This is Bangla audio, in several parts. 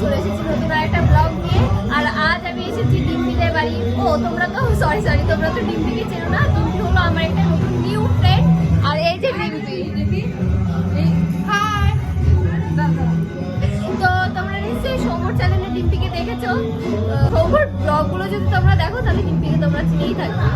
চলে এসেছি নতুন একটা ব্লগ নিয়ে। আর আজ আমি এসেছি ডিম্পিদের বাড়ি। ও তোমরা তো সরি সরি তোমরা তো ডিম্পিকে চেনো না? ডিম্পি হলো আমার একটা নতুন নিউ ফ্রেন্ড আর এই যে ডিম্পি। তো তোমরা নিশ্চয়ই সৌমর চ্যানেলে ডিম্পিকে দেখেছ। সৌমর ব্লগগুলো যদি তোমরা দেখো তাহলে ডিম্পিকে তোমরা চিনেই থাকবে।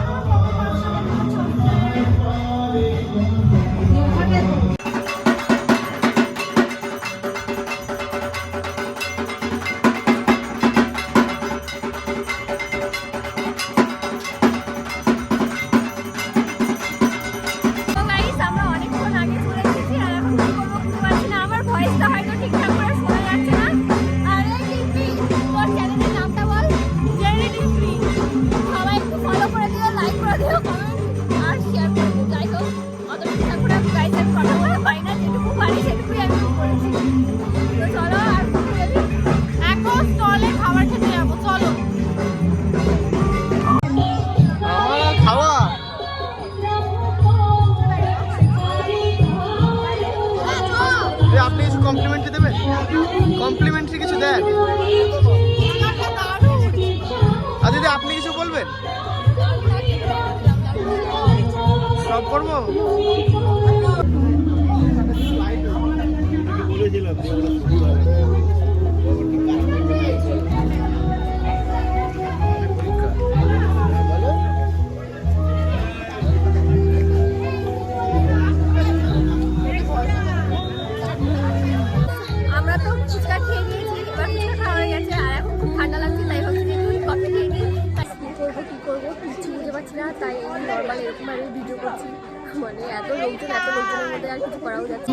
আমরা তো ফুচকা খেয়ে নিয়েছি, এবার ফুচকা খাওয়া গেছে, আর এখন খুব ঠান্ডা লাগছে, তাই পারছি না, তাই এই নর্মাল এরকম ভাবে ভিডিও করছি। মানে এত লোকজন, এত লোকজনের মধ্যে আর কিছু করাও যাচ্ছে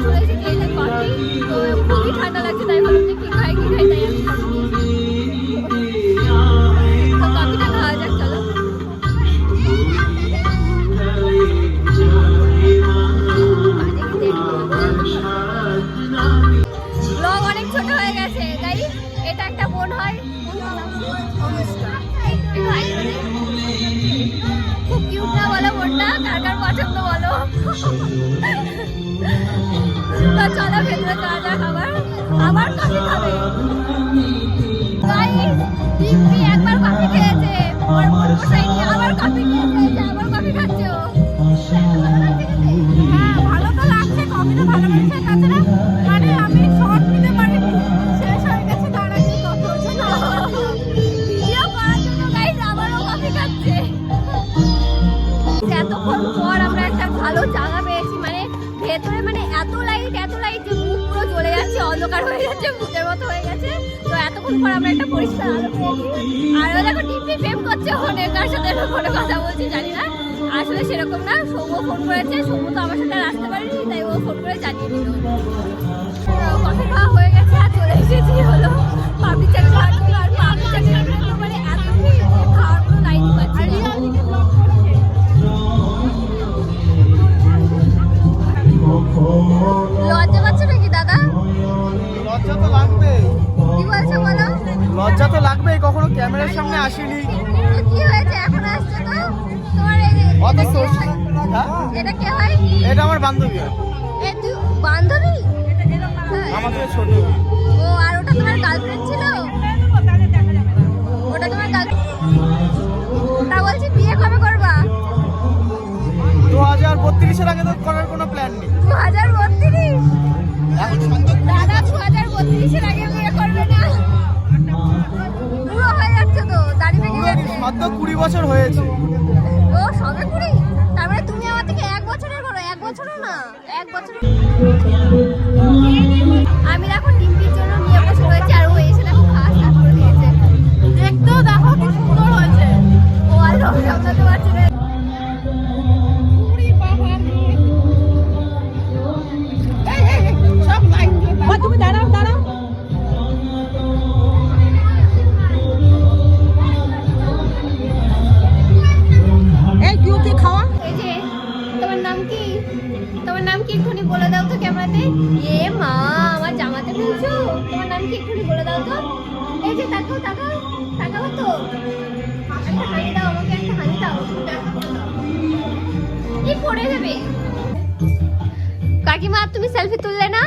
চলো ভেতরে যাওয়া যাক একবার কফি খেয়েছে। আবার কফি খেয়েছে আবার যাচ্ছে অন্ধকার হয়ে গেছে, ভূতের মতো হয়ে গেছে। তো এতক্ষণ পর আমরা একটা পরিষ্কার আলো আর ও দেখো টিপি প্রেম করছে ফোনে কার সাথে ফোনে কথা বলছে, জানি না। আসলে সেরকম না সৌম্য ফোন করেছে সৌম্য তো আমার সাথে আসতে পারেনি, তাই ও ফোন করে জানিয়ে দিল। কফি খাওয়া হয়ে গেছে, আর চলে এসেছি হলো পাবলিক চাট ক্যামেরার সামনে আসিনি। কি হয়েছে? এখন আসছে তো? তোমার এই অত হ্যাঁ? এটা কে হয়? এটা আমার বান্ধবী। এ তুই বান্ধবী। আমার থেকে ছোট ও আর ওটা তোমার গার্লফ্রেন্ড ছিল? ওটা তোমার গার্লফ্রেন্ড তা বলছি বিয়ে কবে করবা? দু হাজার বত্রিশের আগে তো করার কোনো প্ল্যান নেই। দু হাজার বত্রিশ? বছর হয়েছে। ও, সবে কুড়ি? তার মানে তুমি আমার থেকে এক বছরের বড়, এক বছরও না, এক বছর আমি এখন এই যে তাকাও কাকিমা তুমি সেলফি তুললে না?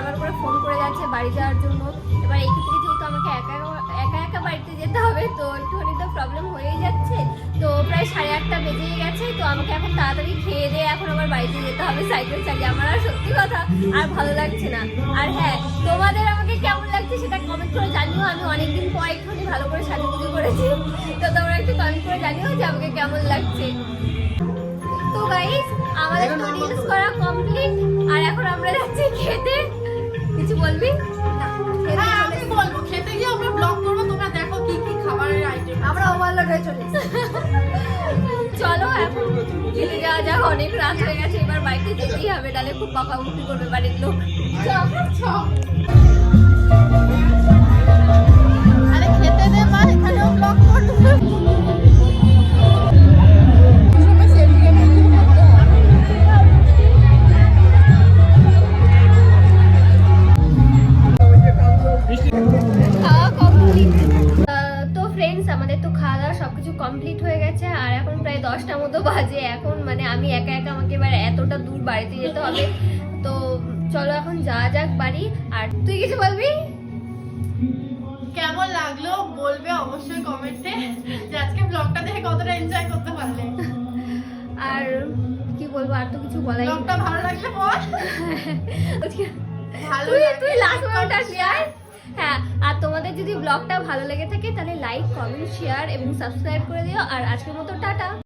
বারবার করে ফোন করে যাচ্ছে বাড়ি যাওয়ার জন্য। এবার এই ক্ষেত্রে যেহেতু আমাকে একা একা- একা বাড়িতে যেতে হবে তো একটুখানি তো প্রবলেম হয়েই যাচ্ছে। তো প্রায় সাড়ে আটটা বেজেই গেছে তো আমাকে এখন তাড়াতাড়ি খেয়ে দিয়ে এখন আমার বাড়িতে যেতে হবে সাইকেল চালিয়ে। আমার আর সত্যি কথা আর ভালো লাগছে না। আর হ্যাঁ তোমাদের আমাকে কেমন লাগছে সেটা কমেন্ট করে জানিও। আমি অনেকদিন পর একটুখানি ভালো করে সাজুগুজু করেছি। তো তোমরা একটু কমেন্ট করে জানিও যে আমাকে কেমন লাগছে। তো গাইস আমাদের তো রিলস করা কমপ্লিট আর এখন আমরা যাচ্ছি খেতে। কিছু বলবি? হ্যাঁ আমি বলব। খেতে গিয়ে আমরা ব্লগ করব তোমরা দেখো কি কি খাবারের আইটেম আমরা ওভারলোড হয়ে চলে চলো এখন খেতে যাওয়া যাক অনেক রাত হয়ে গেছে এবার বাইকে যেতেই হবে নাহলে খুব বকাবকি করবে বাড়ির লোক। চল। সবকিছু কমপ্লিট হয়ে গেছে আর এখন প্রায় দশটা মতো বাজে। এখন মানে আমি একা একা আমাকে এবার এতটা দূর বাড়িতে যেতে হবে। তো চলো এখন যা যাক বাড়ি। আর তুই কিছু বলবি? কেমন লাগল? বলবে অবশ্যই কমেন্টে যে আজকে ব্লগটা দেখে কতটা এনজয় করতে পারলে। আর কি বলব আর তো কিছু বলাই। ব্লগটা ভালো লাগলে বল। ভালো তুই তুই লাস্ট আসবি আর হ্যাঁ আর তোমাদের যদি ব্লগটা ভালো লেগে থাকে তাহলে লাইক কমেন্ট শেয়ার এবং সাবস্ক্রাইব করে দিও। আর আজকের মতো টাটা।